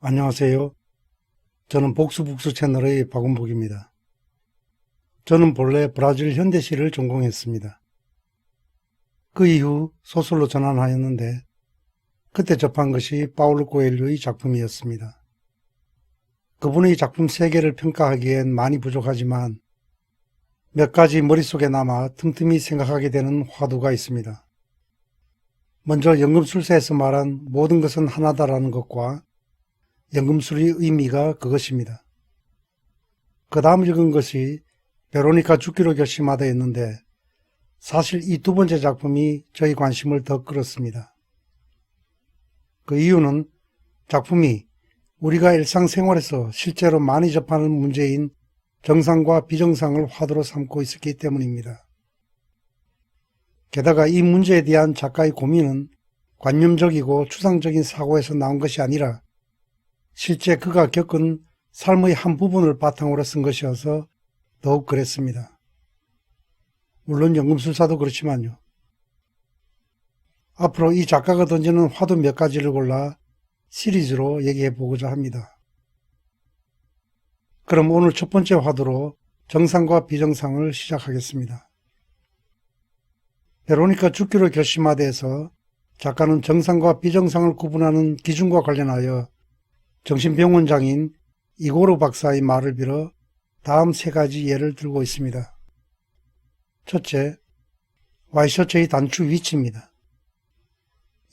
안녕하세요. 저는 복수복수 채널의 박원복입니다. 저는 본래 브라질 현대시를 전공했습니다. 그 이후 소설로 전환하였는데 그때 접한 것이 파울로 코엘료의 작품이었습니다. 그분의 작품 세 개를 평가하기엔 많이 부족하지만 몇 가지 머릿속에 남아 틈틈이 생각하게 되는 화두가 있습니다. 먼저 연금술사에서 말한 모든 것은 하나다라는 것과 연금술의 의미가 그것입니다. 그 다음 읽은 것이 베로니카 죽기로 결심하다였는데 사실 이 두 번째 작품이 저희 관심을 더 끌었습니다. 그 이유는 작품이 우리가 일상생활에서 실제로 많이 접하는 문제인 정상과 비정상을 화두로 삼고 있었기 때문입니다. 게다가 이 문제에 대한 작가의 고민은 관념적이고 추상적인 사고에서 나온 것이 아니라 실제 그가 겪은 삶의 한 부분을 바탕으로 쓴 것이어서 더욱 그랬습니다. 물론 연금술사도 그렇지만요. 앞으로 이 작가가 던지는 화두 몇 가지를 골라 시리즈로 얘기해 보고자 합니다. 그럼 오늘 첫 번째 화두로 정상과 비정상을 시작하겠습니다. 베로니카 죽기로 결심하대에서 작가는 정상과 비정상을 구분하는 기준과 관련하여 정신병원장인 이고르 박사의 말을 빌어 다음 세 가지 예를 들고 있습니다. 첫째, 와이셔츠의 단추 위치입니다.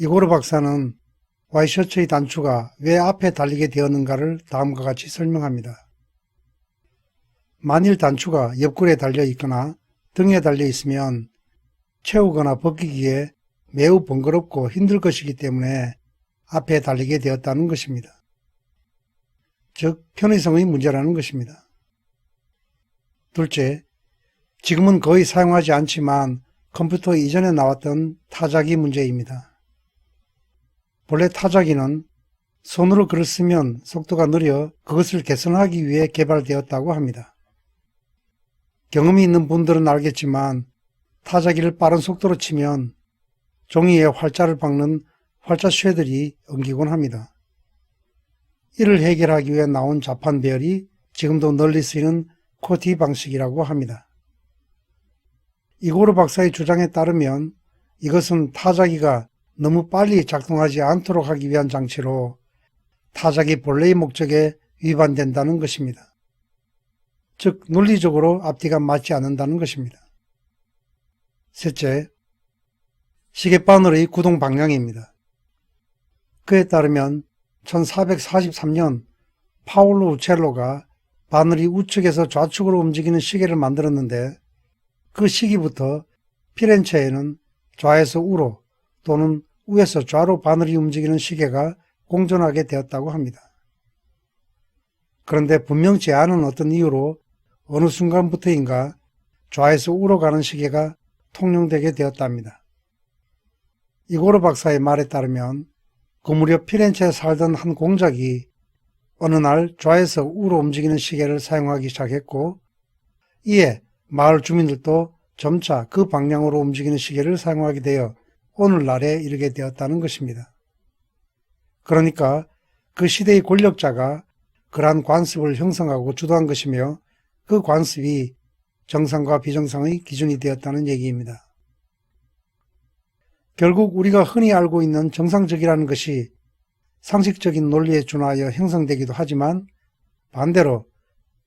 이고르 박사는 와이셔츠의 단추가 왜 앞에 달리게 되었는가를 다음과 같이 설명합니다. 만일 단추가 옆구리에 달려 있거나 등에 달려 있으면 채우거나 벗기기에 매우 번거롭고 힘들 것이기 때문에 앞에 달리게 되었다는 것입니다. 즉, 편의성의 문제라는 것입니다. 둘째, 지금은 거의 사용하지 않지만 컴퓨터 이전에 나왔던 타자기 문제입니다. 본래 타자기는 손으로 글을 쓰면 속도가 느려 그것을 개선하기 위해 개발되었다고 합니다. 경험이 있는 분들은 알겠지만 타자기를 빠른 속도로 치면 종이에 활자를 박는 활자 쉐들이 엉기곤 합니다. 이를 해결하기 위해 나온 자판 배열이 지금도 널리 쓰이는 코티 방식이라고 합니다. 이고르 박사의 주장에 따르면 이것은 타자기가 너무 빨리 작동하지 않도록 하기 위한 장치로 타자기 본래의 목적에 위반된다는 것입니다. 즉 논리적으로 앞뒤가 맞지 않는다는 것입니다. 셋째, 시계바늘의 구동 방향입니다. 그에 따르면 1443년 파울로 우첼로가 바늘이 우측에서 좌측으로 움직이는 시계를 만들었는데 그 시기부터 피렌체에는 좌에서 우로 또는 우에서 좌로 바늘이 움직이는 시계가 공존하게 되었다고 합니다. 그런데 분명치 않은 어떤 이유로 어느 순간부터인가 좌에서 우로 가는 시계가 통용되게 되었답니다. 이고르 박사의 말에 따르면 그 무렵 피렌체에 살던 한 공작이 어느 날 좌에서 우로 움직이는 시계를 사용하기 시작했고 이에 마을 주민들도 점차 그 방향으로 움직이는 시계를 사용하게 되어 오늘날에 이르게 되었다는 것입니다. 그러니까 그 시대의 권력자가 그러한 관습을 형성하고 주도한 것이며 그 관습이 정상과 비정상의 기준이 되었다는 얘기입니다. 결국 우리가 흔히 알고 있는 정상적이라는 것이 상식적인 논리에 준하여 형성되기도 하지만 반대로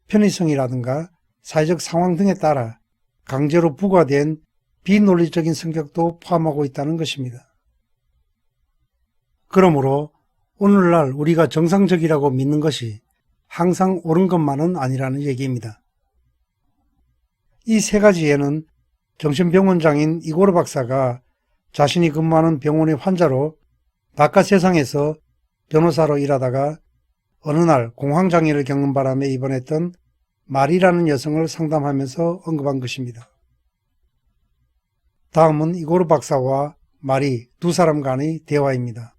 편의성이라든가 사회적 상황 등에 따라 강제로 부과된 비논리적인 성격도 포함하고 있다는 것입니다. 그러므로 오늘날 우리가 정상적이라고 믿는 것이 항상 옳은 것만은 아니라는 얘기입니다. 이 세 가지 예는 정신병원장인 이고르 박사가 자신이 근무하는 병원의 환자로 바깥 세상에서 변호사로 일하다가 어느 날 공황장애를 겪는 바람에 입원했던 말이라는 여성을 상담하면서 언급한 것입니다. 다음은 이고르 박사와 마리 두 사람 간의 대화입니다.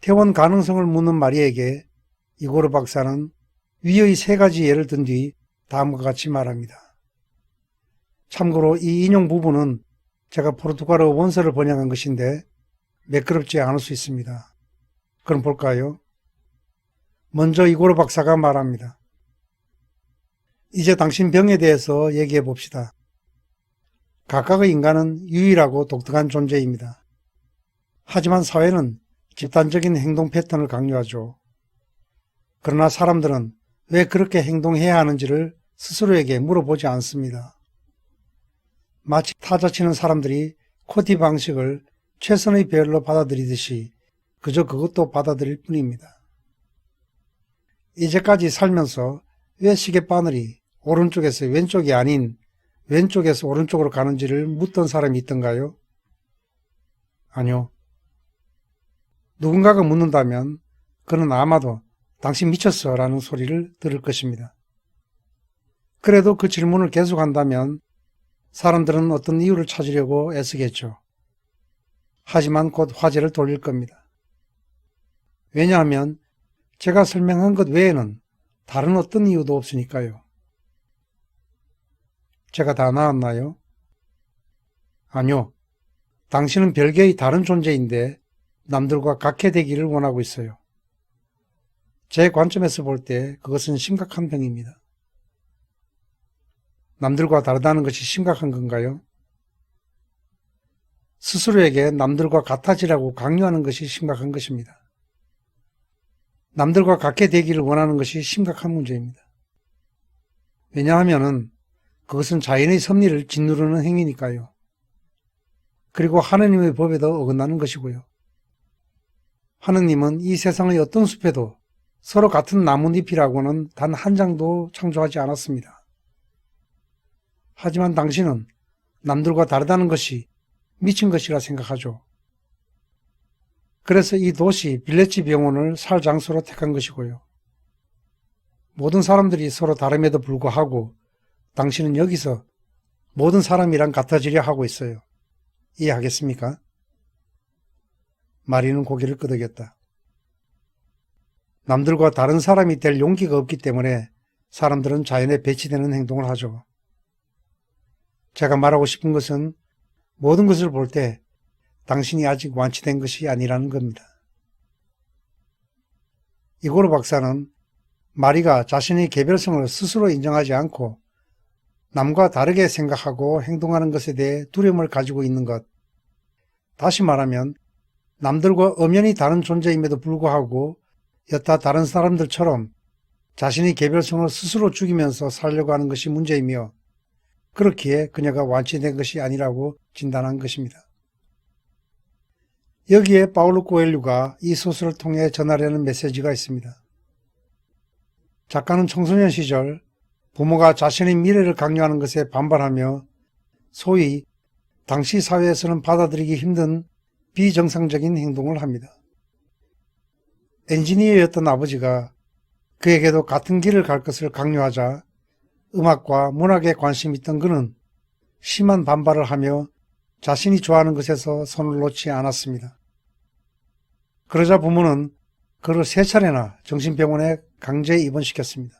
퇴원 가능성을 묻는 마리에게 이고르 박사는 위의 세 가지 예를 든 뒤 다음과 같이 말합니다. 참고로 이 인용 부분은 제가 포르투갈어 원서를 번역한 것인데 매끄럽지 않을 수 있습니다. 그럼 볼까요? 먼저 이고로 박사가 말합니다. 이제 당신 병에 대해서 얘기해 봅시다. 각각의 인간은 유일하고 독특한 존재입니다. 하지만 사회는 집단적인 행동 패턴을 강요하죠. 그러나 사람들은 왜 그렇게 행동해야 하는지를 스스로에게 물어보지 않습니다. 마치 타자 치는 사람들이 코디 방식을 최선의 배열로 받아들이듯이 그저 그것도 받아들일 뿐입니다. 이제까지 살면서 왜 시계바늘이 오른쪽에서 왼쪽이 아닌 왼쪽에서 오른쪽으로 가는지를 묻던 사람이 있던가요? 아니요. 누군가가 묻는다면 그는 아마도 당신 미쳤어 라는 소리를 들을 것입니다. 그래도 그 질문을 계속한다면 사람들은 어떤 이유를 찾으려고 애쓰겠죠. 하지만 곧 화제를 돌릴 겁니다. 왜냐하면 제가 설명한 것 외에는 다른 어떤 이유도 없으니까요. 제가 다 나았나요? 아니요. 당신은 별개의 다른 존재인데 남들과 같게 되기를 원하고 있어요. 제 관점에서 볼 때 그것은 심각한 병입니다. 남들과 다르다는 것이 심각한 건가요? 스스로에게 남들과 같아지라고 강요하는 것이 심각한 것입니다. 남들과 같게 되기를 원하는 것이 심각한 문제입니다. 왜냐하면 그것은 자연의 섭리를 짓누르는 행위니까요. 그리고 하느님의 법에도 어긋나는 것이고요. 하느님은 이 세상의 어떤 숲에도 서로 같은 나뭇잎이라고는 단 한 장도 창조하지 않았습니다. 하지만 당신은 남들과 다르다는 것이 미친 것이라 생각하죠. 그래서 이 도시 빌레치 병원을 살 장소로 택한 것이고요. 모든 사람들이 서로 다름에도 불구하고 당신은 여기서 모든 사람이랑 같아지려 하고 있어요. 이해하겠습니까? 마리는 고개를 끄덕였다. 남들과 다른 사람이 될 용기가 없기 때문에 사람들은 자연에 배치되는 행동을 하죠. 제가 말하고 싶은 것은 모든 것을 볼 때 당신이 아직 완치된 것이 아니라는 겁니다. 이고로 박사는 마리가 자신의 개별성을 스스로 인정하지 않고 남과 다르게 생각하고 행동하는 것에 대해 두려움을 가지고 있는 것. 다시 말하면 남들과 엄연히 다른 존재임에도 불구하고 여타 다른 사람들처럼 자신의 개별성을 스스로 죽이면서 살려고 하는 것이 문제이며 그렇기에 그녀가 완치된 것이 아니라고 진단한 것입니다. 여기에 파울로 코엘류가 이 소설을 통해 전하려는 메시지가 있습니다. 작가는 청소년 시절 부모가 자신의 미래를 강요하는 것에 반발하며 소위 당시 사회에서는 받아들이기 힘든 비정상적인 행동을 합니다. 엔지니어였던 아버지가 그에게도 같은 길을 갈 것을 강요하자 음악과 문학에 관심 있던 그는 심한 반발을 하며 자신이 좋아하는 것에서 손을 놓지 않았습니다. 그러자 부모는 그를 세 차례나 정신병원에 강제 입원시켰습니다.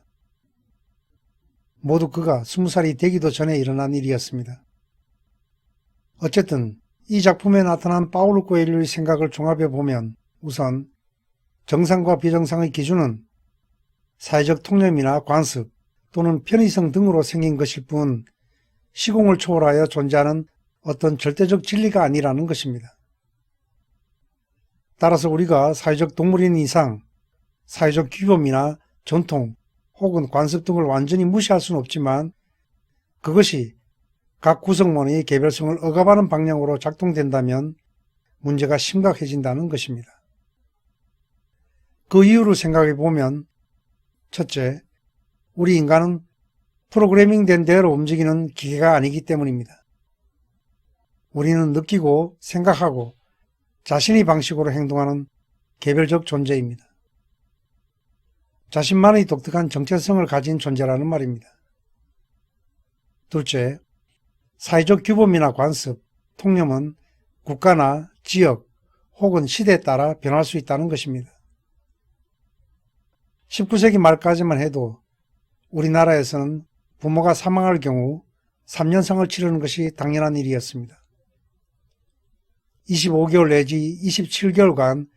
모두 그가 스무 살이 되기도 전에 일어난 일이었습니다. 어쨌든 이 작품에 나타난 파울로 코엘류의 생각을 종합해 보면 우선 정상과 비정상의 기준은 사회적 통념이나 관습 또는 편의성 등으로 생긴 것일 뿐 시공을 초월하여 존재하는 어떤 절대적 진리가 아니라는 것입니다. 따라서 우리가 사회적 동물인 이상 사회적 규범이나 전통 혹은 관습 등을 완전히 무시할 수는 없지만 그것이 각 구성원의 개별성을 억압하는 방향으로 작동된다면 문제가 심각해진다는 것입니다. 그 이유를 생각해 보면 첫째, 우리 인간은 프로그래밍 된 대로 움직이는 기계가 아니기 때문입니다. 우리는 느끼고 생각하고 자신의 방식으로 행동하는 개별적 존재입니다. 자신만의 독특한 정체성을 가진 존재라는 말입니다. 둘째, 사회적 규범이나 관습, 통념은 국가나 지역 혹은 시대에 따라 변할 수 있다는 것입니다. 19세기 말까지만 해도 우리나라에서는 부모가 사망할 경우 3년상을 치르는 것이 당연한 일이었습니다. 25개월 내지 27개월간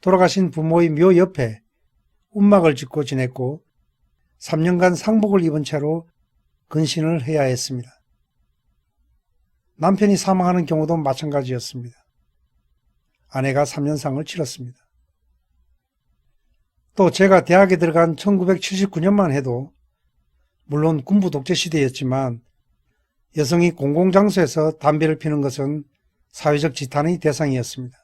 돌아가신 부모의 묘 옆에 움막을 짚고 지냈고 3년간 상복을 입은 채로 근신을 해야 했습니다. 남편이 사망하는 경우도 마찬가지였습니다. 아내가 3년상을 치렀습니다. 또 제가 대학에 들어간 1979년만 해도 물론 군부 독재 시대였지만 여성이 공공장소에서 담배를 피는 것은 사회적 지탄의 대상이었습니다.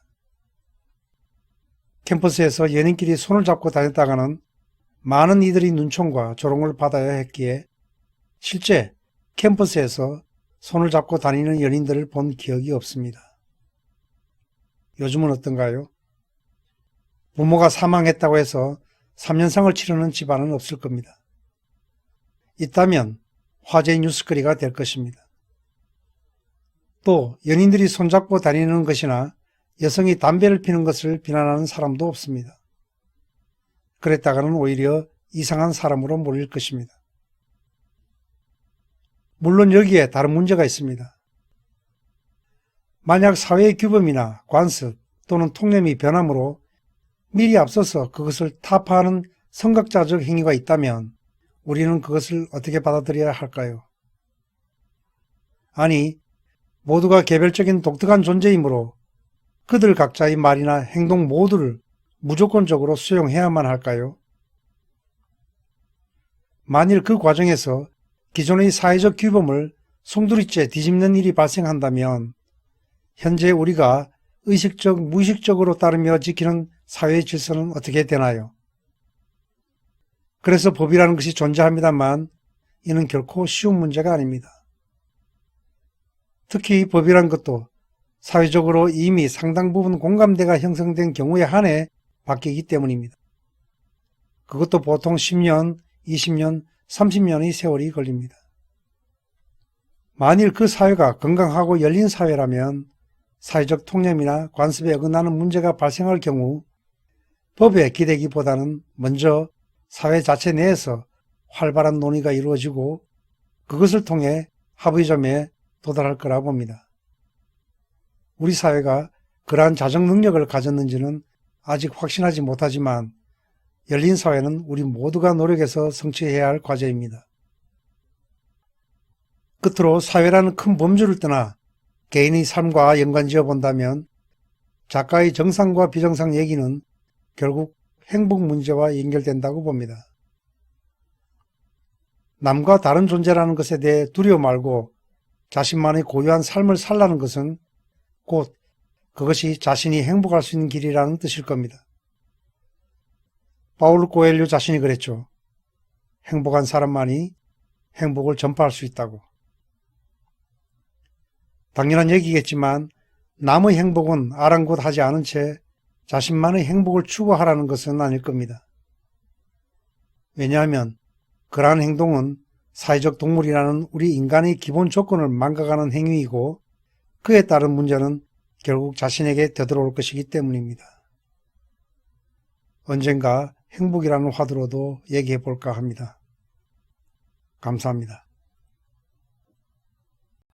캠퍼스에서 연인끼리 손을 잡고 다녔다가는 많은 이들이 눈총과 조롱을 받아야 했기에 실제 캠퍼스에서 손을 잡고 다니는 연인들을 본 기억이 없습니다. 요즘은 어떤가요? 부모가 사망했다고 해서 3년상을 치르는 집안은 없을 겁니다. 있다면 화제의 뉴스거리가 될 것입니다. 또 연인들이 손잡고 다니는 것이나 여성이 담배를 피는 것을 비난하는 사람도 없습니다. 그랬다가는 오히려 이상한 사람으로 몰릴 것입니다. 물론 여기에 다른 문제가 있습니다. 만약 사회의 규범이나 관습 또는 통념이 변함으로 미리 앞서서 그것을 타파하는 성각자적 행위가 있다면 우리는 그것을 어떻게 받아들여야 할까요? 아니, 모두가 개별적인 독특한 존재이므로 그들 각자의 말이나 행동 모두를 무조건적으로 수용해야만 할까요? 만일 그 과정에서 기존의 사회적 규범을 송두리째 뒤집는 일이 발생한다면 현재 우리가 의식적, 무의식적으로 따르며 지키는 사회의 질서는 어떻게 되나요? 그래서 법이라는 것이 존재합니다만 이는 결코 쉬운 문제가 아닙니다. 특히 법이란 것도 사회적으로 이미 상당 부분 공감대가 형성된 경우에 한해 바뀌기 때문입니다. 그것도 보통 10년, 20년, 30년의 세월이 걸립니다. 만일 그 사회가 건강하고 열린 사회라면 사회적 통념이나 관습에 어긋나는 문제가 발생할 경우 법에 기대기보다는 먼저 사회 자체 내에서 활발한 논의가 이루어지고 그것을 통해 합의점에 도달할 거라 봅니다. 우리 사회가 그러한 자정 능력을 가졌는지는 아직 확신하지 못하지만 열린 사회는 우리 모두가 노력해서 성취해야 할 과제입니다. 끝으로 사회라는 큰 범주를 떠나 개인의 삶과 연관지어 본다면 작가의 정상과 비정상 얘기는 결국 행복 문제와 연결된다고 봅니다. 남과 다른 존재라는 것에 대해 두려워 말고 자신만의 고유한 삶을 살라는 것은 곧 그것이 자신이 행복할 수 있는 길이라는 뜻일 겁니다. 파울루 코엘류 자신이 그랬죠. 행복한 사람만이 행복을 전파할 수 있다고. 당연한 얘기겠지만 남의 행복은 아랑곳하지 않은 채 자신만의 행복을 추구하라는 것은 아닐 겁니다. 왜냐하면 그러한 행동은 사회적 동물이라는 우리 인간의 기본 조건을 망가가는 행위이고 그에 따른 문제는 결국 자신에게 되돌아올 것이기 때문입니다. 언젠가 행복이라는 화두로도 얘기해 볼까 합니다. 감사합니다.